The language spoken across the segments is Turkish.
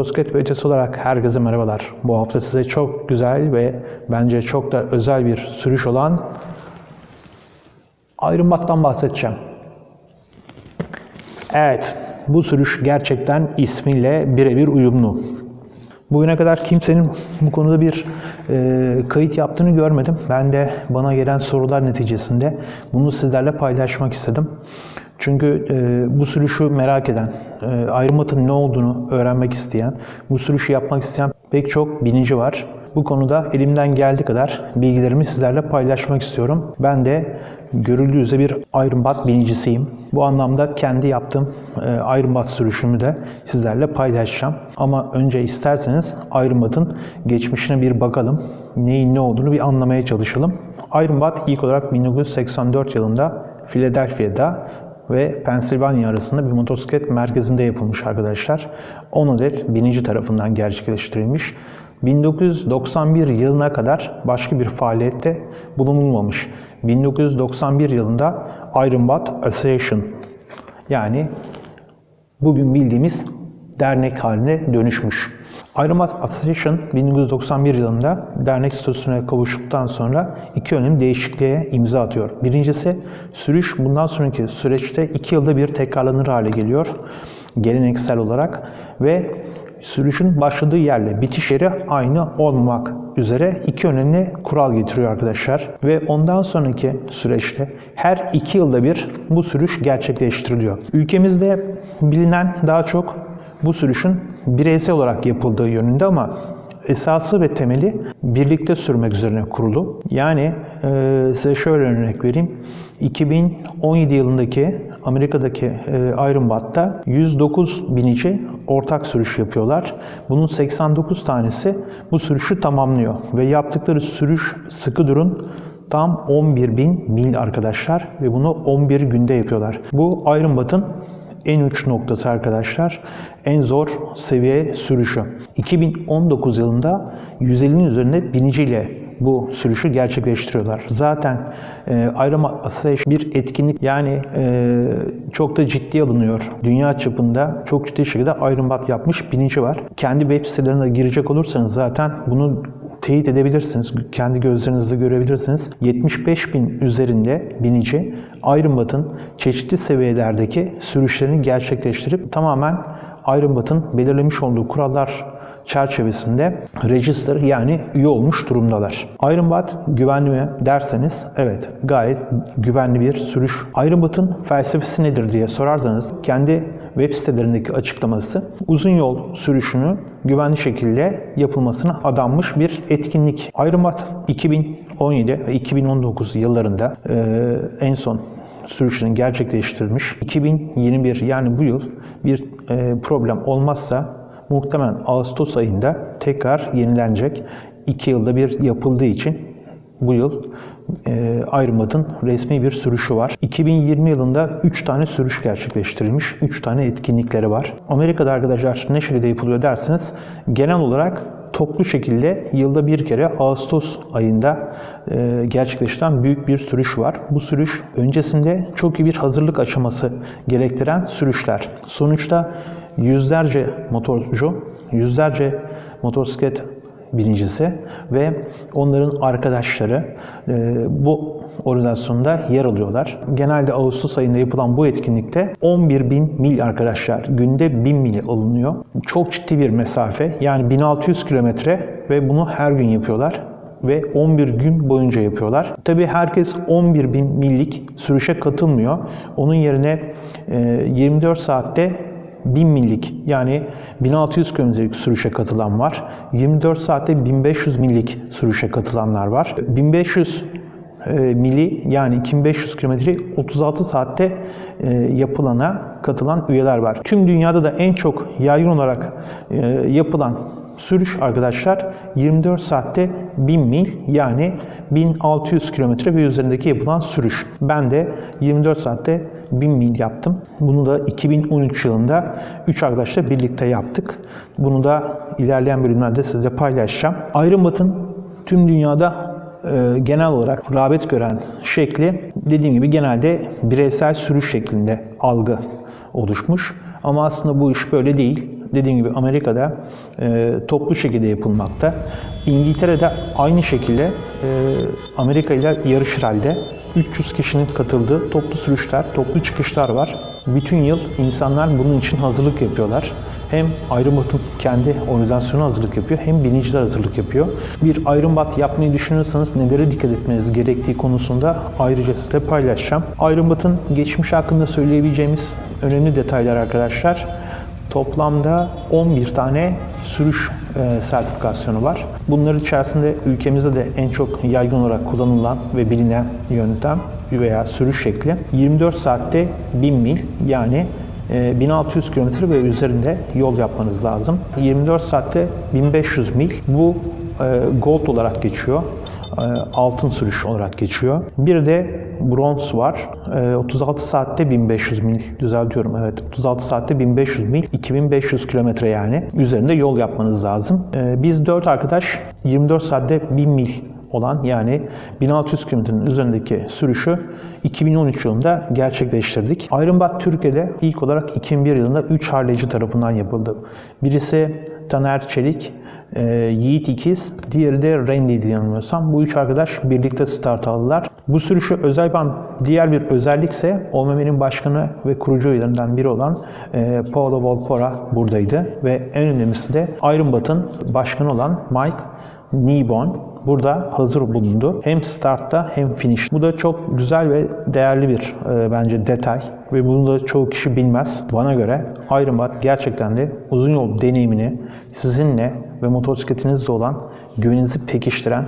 Motosiklet ötesi olarak herkese merhabalar. Bu hafta size çok güzel ve bence çok da özel bir sürüş olan ayrımbattan bahsedeceğim. Evet, bu sürüş gerçekten ismiyle birebir uyumlu. Bugüne kadar kimsenin bu konuda bir e, kayıt yaptığını görmedim. Ben de bana gelen sorular neticesinde bunu sizlerle paylaşmak istedim. Çünkü e, bu sürüşü merak eden, e, ayrımatın ne olduğunu öğrenmek isteyen, bu sürüşü yapmak isteyen pek çok binici var. Bu konuda elimden geldiği kadar bilgilerimi sizlerle paylaşmak istiyorum. Ben de görüldüğü üzere bir ayrımbat binicisiyim. Bu anlamda kendi yaptığım e, ayrımbat sürüşümü de sizlerle paylaşacağım. Ama önce isterseniz ayrımbatın geçmişine bir bakalım. Neyin ne olduğunu bir anlamaya çalışalım. Ayrımbat ilk olarak 1984 yılında Philadelphia'da ve Pennsylvania arasında bir motosiklet merkezinde yapılmış arkadaşlar. 10 adet binici tarafından gerçekleştirilmiş. 1991 yılına kadar başka bir faaliyette bulunulmamış. 1991 yılında Iron Bat Association yani bugün bildiğimiz dernek haline dönüşmüş. Bat Association 1991 yılında dernek statüsüne kavuştuktan sonra iki önemli değişikliğe imza atıyor. Birincisi sürüş bundan sonraki süreçte iki yılda bir tekrarlanır hale geliyor geleneksel olarak ve sürüşün başladığı yerle bitiş yeri aynı olmamak üzere iki önemli kural getiriyor arkadaşlar. Ve ondan sonraki süreçte her iki yılda bir bu sürüş gerçekleştiriliyor. Ülkemizde bilinen daha çok bu sürüşün bireysel olarak yapıldığı yönünde ama esası ve temeli birlikte sürmek üzerine kurulu. Yani e, size şöyle örnek vereyim. 2017 yılındaki Amerika'daki e, Iron Bat'ta 109 binici ortak sürüş yapıyorlar. Bunun 89 tanesi bu sürüşü tamamlıyor ve yaptıkları sürüş sıkı durun tam 11 bin mil arkadaşlar ve bunu 11 günde yapıyorlar. Bu Iron Bat'ın en uç noktası arkadaşlar. En zor seviye sürüşü. 2019 yılında 150'nin üzerinde biniciyle bu sürüşü gerçekleştiriyorlar. Zaten e, Iron Association bir etkinlik yani e, çok da ciddi alınıyor. Dünya çapında çok ciddi şekilde Iron Bat yapmış binici var. Kendi web sitelerine girecek olursanız zaten bunu teyit edebilirsiniz. Kendi gözlerinizle görebilirsiniz. 75 bin üzerinde binici Ironbat'ın çeşitli seviyelerdeki sürüşlerini gerçekleştirip tamamen Ironbat'ın belirlemiş olduğu kurallar çerçevesinde register yani üye olmuş durumdalar. Ironbat güvenli mi derseniz evet gayet güvenli bir sürüş. Ironbat'ın felsefesi nedir diye sorarsanız kendi web sitelerindeki açıklaması uzun yol sürüşünü güvenli şekilde yapılmasına adanmış bir etkinlik. Ironbat 2017 ve 2019 yıllarında e, en son sürüşünü gerçekleştirmiş. 2021 yani bu yıl bir e, problem olmazsa muhtemelen Ağustos ayında tekrar yenilenecek. 2 yılda bir yapıldığı için bu yıl e, Ayrımat'ın resmi bir sürüşü var. 2020 yılında 3 tane sürüş gerçekleştirilmiş. 3 tane etkinlikleri var. Amerika'da arkadaşlar ne şekilde yapılıyor derseniz genel olarak toplu şekilde yılda bir kere Ağustos ayında e, gerçekleştiren büyük bir sürüş var. Bu sürüş öncesinde çok iyi bir hazırlık aşaması gerektiren sürüşler. Sonuçta yüzlerce motorcu, yüzlerce motosiklet binicisi ve onların arkadaşları e, bu organizasyonda yer alıyorlar. Genelde Ağustos ayında yapılan bu etkinlikte 11 bin mil arkadaşlar. Günde 1000 mil alınıyor. Çok ciddi bir mesafe. Yani 1600 kilometre ve bunu her gün yapıyorlar ve 11 gün boyunca yapıyorlar. Tabi herkes 11 bin millik sürüşe katılmıyor. Onun yerine 24 saatte 1000 millik yani 1600 kilometrelik sürüşe katılan var. 24 saatte 1500 millik sürüşe katılanlar var. 1500 e, mili yani 2500 kilometreyi 36 saatte e, yapılana katılan üyeler var. Tüm dünyada da en çok yaygın olarak e, yapılan sürüş arkadaşlar 24 saatte 1000 mil yani 1600 kilometre ve üzerindeki yapılan sürüş. Ben de 24 saatte 1000 mil yaptım. Bunu da 2013 yılında 3 arkadaşla birlikte yaptık. Bunu da ilerleyen bölümlerde sizle paylaşacağım. Iron Bat'ın tüm dünyada e, genel olarak rağbet gören şekli dediğim gibi genelde bireysel sürüş şeklinde algı oluşmuş. Ama aslında bu iş böyle değil. Dediğim gibi Amerika'da e, toplu şekilde yapılmakta. İngiltere'de aynı şekilde e, Amerika ile yarışır halde 300 kişinin katıldığı toplu sürüşler, toplu çıkışlar var. Bütün yıl insanlar bunun için hazırlık yapıyorlar. Hem batın kendi organizasyonu hazırlık yapıyor hem biniciler hazırlık yapıyor. Bir bat yapmayı düşünüyorsanız nelere dikkat etmeniz gerektiği konusunda ayrıca size paylaşacağım. Ayrım batın geçmiş hakkında söyleyebileceğimiz önemli detaylar arkadaşlar. Toplamda 11 tane sürüş e, sertifikasyonu var. Bunların içerisinde ülkemizde de en çok yaygın olarak kullanılan ve bilinen yöntem veya sürüş şekli 24 saatte 1000 mil yani e, 1600 kilometre ve üzerinde yol yapmanız lazım. 24 saatte 1500 mil bu e, gold olarak geçiyor e, altın sürüş olarak geçiyor. Bir de bronz var. E, 36 saatte 1500 mil düzeltiyorum evet. 36 saatte 1500 mil 2500 kilometre yani üzerinde yol yapmanız lazım. E, Biz 4 arkadaş 24 saatte 1000 mil olan yani 1600 kilometrenin üzerindeki sürüşü 2013 yılında gerçekleştirdik. Ironbat Türkiye'de ilk olarak 2001 yılında 3 harleyci tarafından yapıldı. Birisi Taner Çelik, e, Yiğit İkiz, diğeri de Randy'di yanılmıyorsam. Bu üç arkadaş birlikte start aldılar. Bu sürüşü özel yapan diğer bir özellikse OMM'nin başkanı ve kurucu üyelerinden biri olan e, Paolo Volpora buradaydı. Ve en önemlisi de Ironbat'ın başkanı olan Mike Nibon burada hazır bulundu. Hem startta hem finish. Bu da çok güzel ve değerli bir e, bence detay ve bunu da çoğu kişi bilmez. Bana göre Ironbat gerçekten de uzun yol deneyimini sizinle ve motosikletinizle olan güveninizi pekiştiren,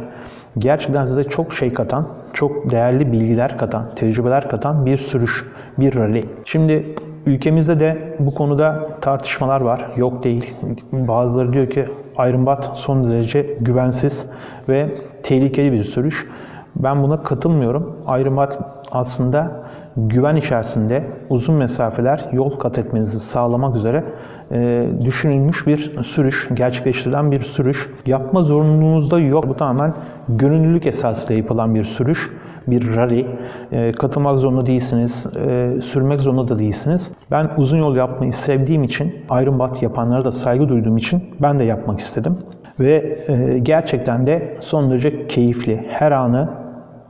gerçekten size çok şey katan, çok değerli bilgiler katan, tecrübeler katan bir sürüş, bir rally. Şimdi ülkemizde de bu konuda tartışmalar var. Yok değil. Bazıları diyor ki Ironbat son derece güvensiz ve tehlikeli bir sürüş. Ben buna katılmıyorum. Ironbat aslında güven içerisinde uzun mesafeler yol kat etmenizi sağlamak üzere e, düşünülmüş bir sürüş, gerçekleştirilen bir sürüş. Yapma zorunluluğunuz da yok. Bu tamamen gönüllülük esasıyla yapılan bir sürüş bir rally. E, katılmak zorunda değilsiniz, e, sürmek zorunda da değilsiniz. Ben uzun yol yapmayı sevdiğim için, Iron Bat yapanlara da saygı duyduğum için ben de yapmak istedim. Ve e, gerçekten de son derece keyifli, her anı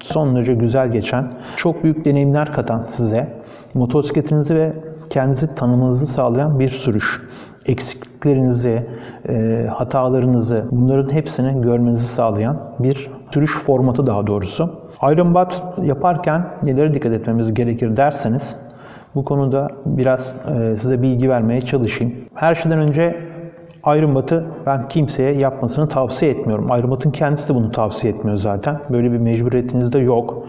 son derece güzel geçen, çok büyük deneyimler katan size, motosikletinizi ve kendinizi tanımanızı sağlayan bir sürüş. Eksikliklerinizi, e, hatalarınızı, bunların hepsini görmenizi sağlayan bir sürüş formatı daha doğrusu. Iron Bat yaparken nelere dikkat etmemiz gerekir derseniz, bu konuda biraz e, size bilgi vermeye çalışayım. Her şeyden önce Iron Bat'ı ben kimseye yapmasını tavsiye etmiyorum. Iron Bat'ın kendisi de bunu tavsiye etmiyor zaten. Böyle bir mecburiyetiniz de yok.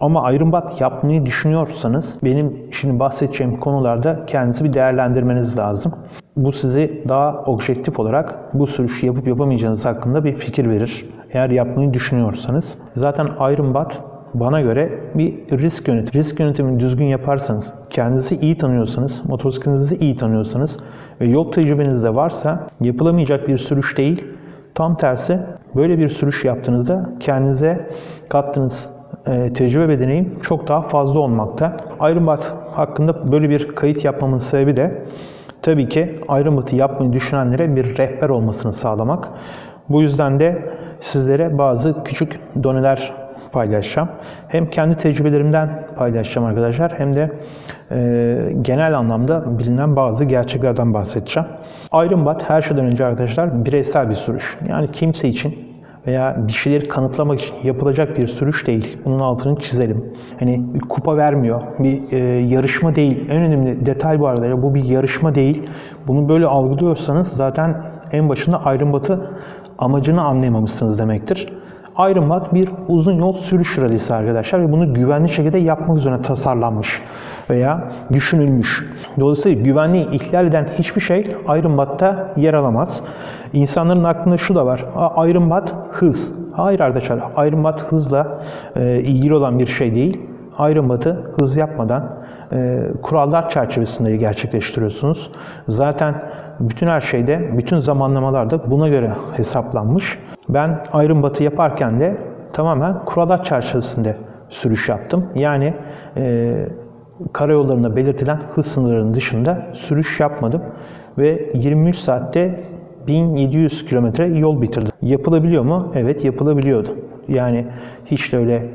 Ama Iron Bat yapmayı düşünüyorsanız benim şimdi bahsedeceğim konularda kendinizi bir değerlendirmeniz lazım. Bu sizi daha objektif olarak bu sürüşü yapıp yapamayacağınız hakkında bir fikir verir. Eğer yapmayı düşünüyorsanız. Zaten Iron Bat bana göre bir risk yönetimi. Risk yönetimini düzgün yaparsanız, kendinizi iyi tanıyorsanız, motosikletinizi iyi tanıyorsanız ve yol tecrübeniz de varsa yapılamayacak bir sürüş değil. Tam tersi böyle bir sürüş yaptığınızda kendinize kattığınız e, tecrübe ve deneyim çok daha fazla olmakta. Ironbat hakkında böyle bir kayıt yapmamın sebebi de tabii ki Ironbat'ı yapmayı düşünenlere bir rehber olmasını sağlamak. Bu yüzden de sizlere bazı küçük doneler paylaşacağım. Hem kendi tecrübelerimden paylaşacağım arkadaşlar hem de e, genel anlamda bilinen bazı gerçeklerden bahsedeceğim. Iron Bat her şeyden önce arkadaşlar bireysel bir sürüş. Yani kimse için veya bir şeyleri kanıtlamak için yapılacak bir sürüş değil. Bunun altını çizelim. Hani bir kupa vermiyor, bir e, yarışma değil. En önemli detay bu arada bu bir yarışma değil. Bunu böyle algılıyorsanız zaten en başında Iron Bat'ı amacını anlayamamışsınız demektir. Bat bir uzun yol sürüş rallisi arkadaşlar ve bunu güvenli şekilde yapmak üzere tasarlanmış veya düşünülmüş. Dolayısıyla güvenliği ihlal eden hiçbir şey Bat'ta yer alamaz. İnsanların aklında şu da var. Bat hız. Hayır arkadaşlar. Bat hızla e, ilgili olan bir şey değil. Bat'ı hız yapmadan e, kurallar çerçevesinde gerçekleştiriyorsunuz. Zaten bütün her şeyde, bütün zamanlamalarda buna göre hesaplanmış. Ben ayrım batı yaparken de tamamen kurallar çerçevesinde sürüş yaptım. Yani e, karayollarında belirtilen hız sınırlarının dışında sürüş yapmadım. ve 23 saatte 1700 kilometre yol bitirdim. Yapılabiliyor mu? Evet yapılabiliyordu. Yani hiç de öyle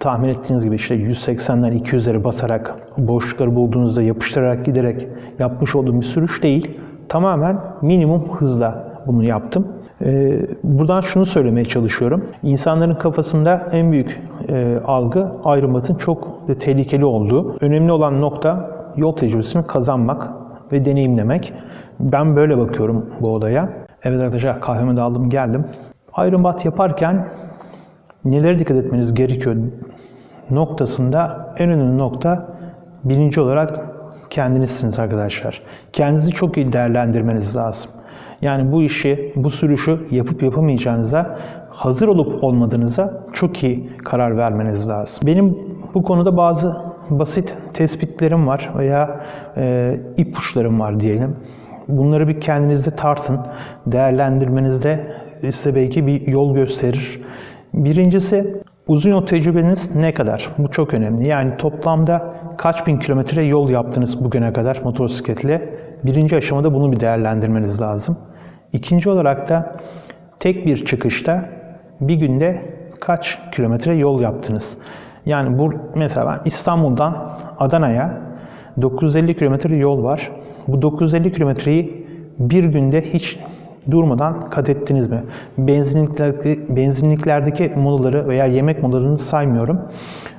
tahmin ettiğiniz gibi işte 180'den 200'lere basarak boşlukları bulduğunuzda yapıştırarak giderek yapmış olduğum bir sürüş değil. Tamamen minimum hızla bunu yaptım. Ee, buradan şunu söylemeye çalışıyorum. İnsanların kafasında en büyük e, algı ayrımatın çok tehlikeli olduğu. Önemli olan nokta yol tecrübesini kazanmak ve deneyimlemek. Ben böyle bakıyorum bu olaya. Evet arkadaşlar kahvemi de aldım geldim. Ayrımat yaparken nelere dikkat etmeniz gerekiyor noktasında en önemli nokta birinci olarak kendinizsiniz arkadaşlar. Kendinizi çok iyi değerlendirmeniz lazım. Yani bu işi, bu sürüşü yapıp yapamayacağınıza, hazır olup olmadığınıza çok iyi karar vermeniz lazım. Benim bu konuda bazı basit tespitlerim var veya e, ipuçlarım var diyelim. Bunları bir kendinizde tartın, değerlendirmenizde size belki bir yol gösterir. Birincisi uzun yol tecrübeniz ne kadar? Bu çok önemli. Yani toplamda kaç bin kilometre yol yaptınız bugüne kadar motosikletle? Birinci aşamada bunu bir değerlendirmeniz lazım. İkinci olarak da tek bir çıkışta bir günde kaç kilometre yol yaptınız? Yani bu mesela İstanbul'dan Adana'ya 950 kilometre yol var. Bu 950 kilometreyi bir günde hiç durmadan kat ettiniz mi? Benzinliklerdeki, benzinliklerdeki molaları veya yemek molalarını saymıyorum.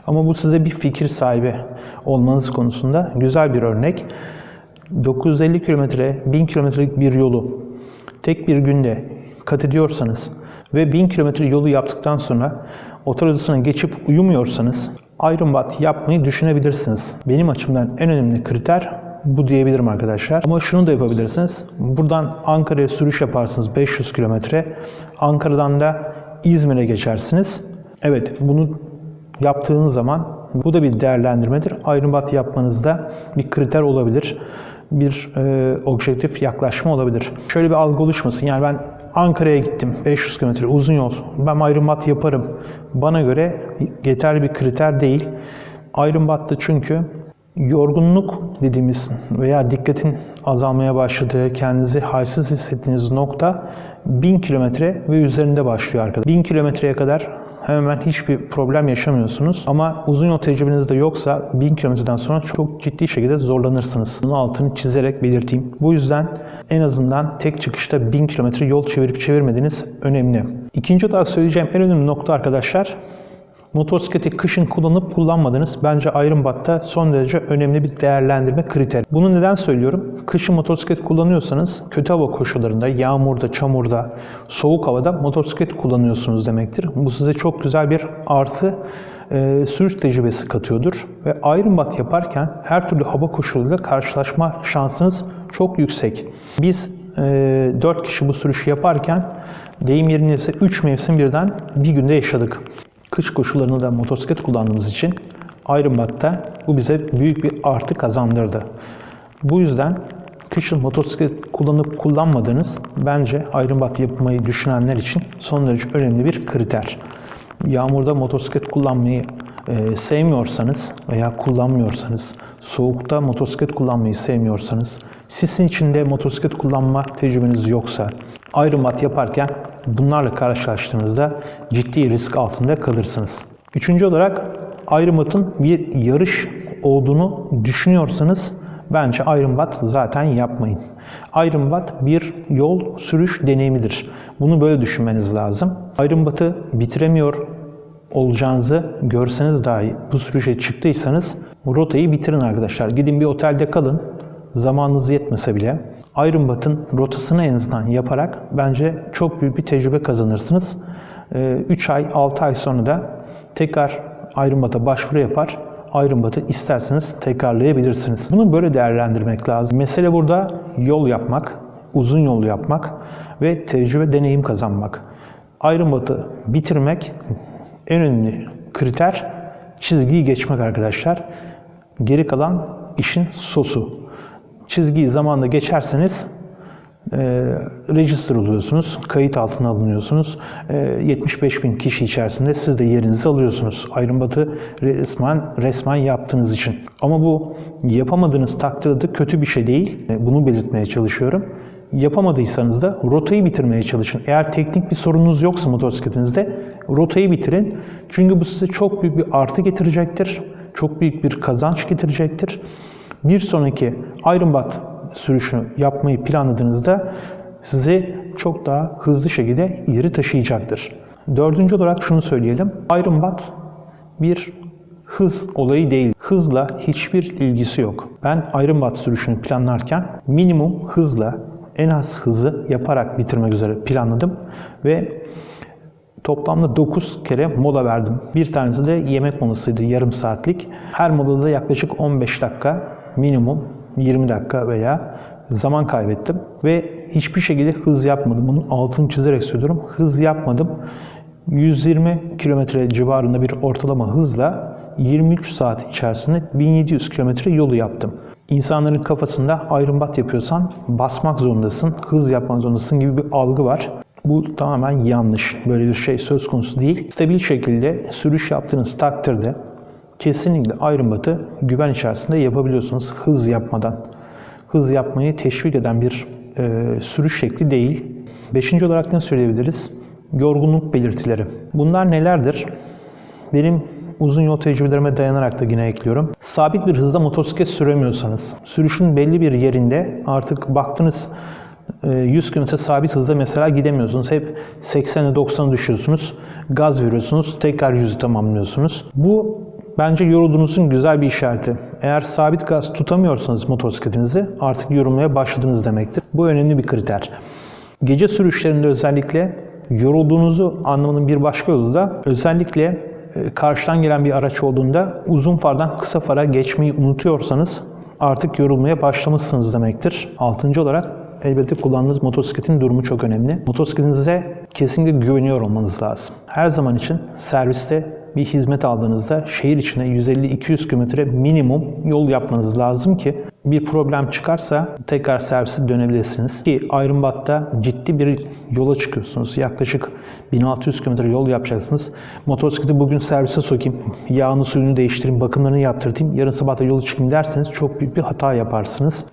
Ama bu size bir fikir sahibi olmanız konusunda güzel bir örnek. 950 kilometre, 1000 kilometrelik bir yolu tek bir günde kat ediyorsanız ve 1000 kilometre yolu yaptıktan sonra otel odasına geçip uyumuyorsanız Iron Bat yapmayı düşünebilirsiniz. Benim açımdan en önemli kriter bu diyebilirim arkadaşlar. Ama şunu da yapabilirsiniz. Buradan Ankara'ya sürüş yaparsınız 500 kilometre. Ankara'dan da İzmir'e geçersiniz. Evet bunu yaptığınız zaman bu da bir değerlendirmedir. Ayrımbat yapmanızda bir kriter olabilir. Bir e, objektif yaklaşma olabilir. Şöyle bir algı oluşmasın. Yani ben Ankara'ya gittim 500 kilometre uzun yol. Ben ayrımbat yaparım. Bana göre yeterli bir kriter değil. Ayrımbatta çünkü yorgunluk dediğimiz veya dikkatin azalmaya başladığı, kendinizi halsiz hissettiğiniz nokta 1000 kilometre ve üzerinde başlıyor arkadaşlar. 1000 kilometreye kadar hemen hiçbir problem yaşamıyorsunuz. Ama uzun yol tecrübeniz de yoksa 1000 kilometreden sonra çok ciddi şekilde zorlanırsınız. Bunun altını çizerek belirteyim. Bu yüzden en azından tek çıkışta 1000 kilometre yol çevirip çevirmediğiniz önemli. İkinci olarak söyleyeceğim en önemli nokta arkadaşlar Motosikleti kışın kullanıp kullanmadınız. Bence Iron Bat'ta son derece önemli bir değerlendirme kriteri. Bunu neden söylüyorum? Kışın motosiklet kullanıyorsanız kötü hava koşullarında, yağmurda, çamurda, soğuk havada motosiklet kullanıyorsunuz demektir. Bu size çok güzel bir artı e, sürüş tecrübesi katıyordur. Ve Iron Bat yaparken her türlü hava koşuluyla karşılaşma şansınız çok yüksek. Biz e, 4 kişi bu sürüşü yaparken deyim yerine ise 3 mevsim birden bir günde yaşadık kış koşullarında da motosiklet kullandığımız için Ironbat'ta bu bize büyük bir artı kazandırdı. Bu yüzden kışın motosiklet kullanıp kullanmadığınız bence Ironbat yapmayı düşünenler için son derece önemli bir kriter. Yağmurda motosiklet kullanmayı e, sevmiyorsanız veya kullanmıyorsanız, soğukta motosiklet kullanmayı sevmiyorsanız, sisin içinde motosiklet kullanma tecrübeniz yoksa, Ironbat yaparken bunlarla karşılaştığınızda ciddi risk altında kalırsınız. Üçüncü olarak Ironbat'ın bir yarış olduğunu düşünüyorsanız bence Ironbat zaten yapmayın. Ironbat bir yol sürüş deneyimidir. Bunu böyle düşünmeniz lazım. Ironbat'ı bitiremiyor olacağınızı görseniz dahi bu sürüşe çıktıysanız rotayı bitirin arkadaşlar. Gidin bir otelde kalın. Zamanınız yetmese bile Ironbat'ın rotasını en azından yaparak bence çok büyük bir tecrübe kazanırsınız. 3 ay, 6 ay sonra da tekrar Ironbat'a başvuru yapar. Ironbat'ı isterseniz tekrarlayabilirsiniz. Bunu böyle değerlendirmek lazım. Mesele burada yol yapmak, uzun yol yapmak ve tecrübe, deneyim kazanmak. Ironbat'ı bitirmek en önemli kriter çizgiyi geçmek arkadaşlar. Geri kalan işin sosu çizgiyi zamanla geçerseniz e, register oluyorsunuz, kayıt altına alınıyorsunuz. E, 75 bin kişi içerisinde siz de yerinizi alıyorsunuz. Ayrımbatı resmen, resmen yaptığınız için. Ama bu yapamadığınız takdirde de kötü bir şey değil. E, Bunu belirtmeye çalışıyorum. Yapamadıysanız da rotayı bitirmeye çalışın. Eğer teknik bir sorununuz yoksa motosikletinizde rotayı bitirin. Çünkü bu size çok büyük bir artı getirecektir. Çok büyük bir kazanç getirecektir. Bir sonraki ayrımbat sürüşünü yapmayı planladığınızda sizi çok daha hızlı şekilde ileri taşıyacaktır. Dördüncü olarak şunu söyleyelim. Ayrımbat bir hız olayı değil. Hızla hiçbir ilgisi yok. Ben ayrımbat sürüşünü planlarken minimum hızla en az hızı yaparak bitirmek üzere planladım ve Toplamda 9 kere mola verdim. Bir tanesi de yemek molasıydı yarım saatlik. Her molada yaklaşık 15 dakika minimum 20 dakika veya zaman kaybettim. Ve hiçbir şekilde hız yapmadım. Bunun altını çizerek söylüyorum. Hız yapmadım. 120 kilometre civarında bir ortalama hızla 23 saat içerisinde 1700 kilometre yolu yaptım. İnsanların kafasında ayrımbat yapıyorsan basmak zorundasın, hız yapmak zorundasın gibi bir algı var. Bu tamamen yanlış. Böyle bir şey söz konusu değil. Stabil şekilde sürüş yaptığınız takdirde kesinlikle ayrımbatı güven içerisinde yapabiliyorsunuz hız yapmadan. Hız yapmayı teşvik eden bir e, sürüş şekli değil. Beşinci olarak ne söyleyebiliriz? Yorgunluk belirtileri. Bunlar nelerdir? Benim uzun yol tecrübelerime dayanarak da yine ekliyorum. Sabit bir hızda motosiklet süremiyorsanız, sürüşün belli bir yerinde artık baktınız 100 km sabit hızda mesela gidemiyorsunuz. Hep 80'e 90'a düşüyorsunuz. Gaz veriyorsunuz. Tekrar 100'ü tamamlıyorsunuz. Bu bence yorulduğunuzun güzel bir işareti. Eğer sabit gaz tutamıyorsanız motosikletinizi artık yorulmaya başladınız demektir. Bu önemli bir kriter. Gece sürüşlerinde özellikle yorulduğunuzu anlamanın bir başka yolu da özellikle e, karşıdan gelen bir araç olduğunda uzun fardan kısa fara geçmeyi unutuyorsanız artık yorulmaya başlamışsınız demektir. Altıncı olarak elbette kullandığınız motosikletin durumu çok önemli. Motosikletinize kesinlikle güveniyor olmanız lazım. Her zaman için serviste bir hizmet aldığınızda şehir içine 150-200 km minimum yol yapmanız lazım ki bir problem çıkarsa tekrar servise dönebilirsiniz. Ki Ayrımbat'ta ciddi bir yola çıkıyorsunuz. Yaklaşık 1600 km yol yapacaksınız. Motosikleti bugün servise sokayım, yağını suyunu değiştireyim, bakımlarını yaptırtayım, yarın sabah da yola çıkayım derseniz çok büyük bir hata yaparsınız.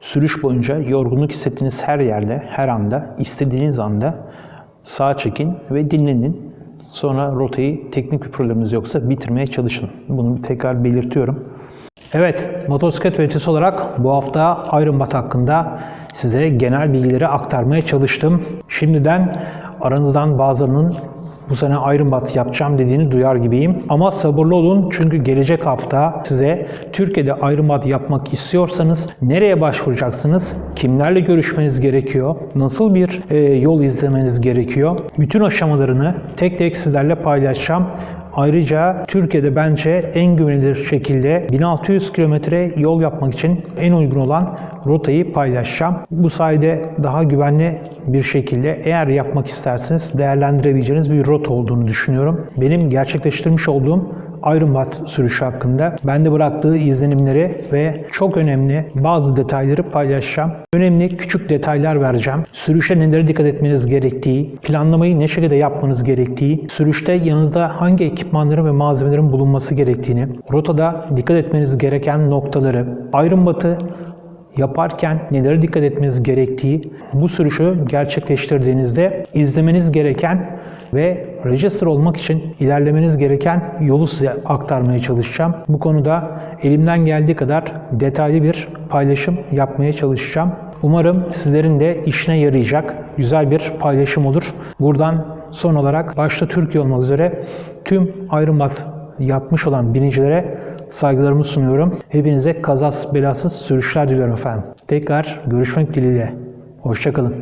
Sürüş boyunca yorgunluk hissettiğiniz her yerde, her anda, istediğiniz anda sağa çekin ve dinlenin. Sonra rotayı teknik bir probleminiz yoksa bitirmeye çalışın. Bunu tekrar belirtiyorum. Evet, motosiklet üreticisi olarak bu hafta Ayrımbat hakkında size genel bilgileri aktarmaya çalıştım. Şimdiden aranızdan bazılarının bu sene Ayrımbat yapacağım dediğini duyar gibiyim. Ama sabırlı olun çünkü gelecek hafta size Türkiye'de Ayrımbat yapmak istiyorsanız nereye başvuracaksınız? Kimlerle görüşmeniz gerekiyor? Nasıl bir e, yol izlemeniz gerekiyor? Bütün aşamalarını tek tek sizlerle paylaşacağım. Ayrıca Türkiye'de bence en güvenilir şekilde 1600 kilometre yol yapmak için en uygun olan rotayı paylaşacağım. Bu sayede daha güvenli bir şekilde eğer yapmak isterseniz değerlendirebileceğiniz bir rota olduğunu düşünüyorum. Benim gerçekleştirmiş olduğum Ayrımbat sürüşü hakkında bende bıraktığı izlenimleri ve çok önemli bazı detayları paylaşacağım. Önemli küçük detaylar vereceğim. Sürüşe nelere dikkat etmeniz gerektiği, planlamayı ne şekilde yapmanız gerektiği, sürüşte yanınızda hangi ekipmanların ve malzemelerin bulunması gerektiğini, rotada dikkat etmeniz gereken noktaları, ayrımbatı yaparken nelere dikkat etmeniz gerektiği, bu sürüşü gerçekleştirdiğinizde izlemeniz gereken ve register olmak için ilerlemeniz gereken yolu size aktarmaya çalışacağım. Bu konuda elimden geldiği kadar detaylı bir paylaşım yapmaya çalışacağım. Umarım sizlerin de işine yarayacak güzel bir paylaşım olur. Buradan son olarak başta Türkiye olmak üzere tüm ayrımbat yapmış olan binicilere saygılarımı sunuyorum. Hepinize kazasız belasız sürüşler diliyorum efendim. Tekrar görüşmek dileğiyle. Hoşçakalın.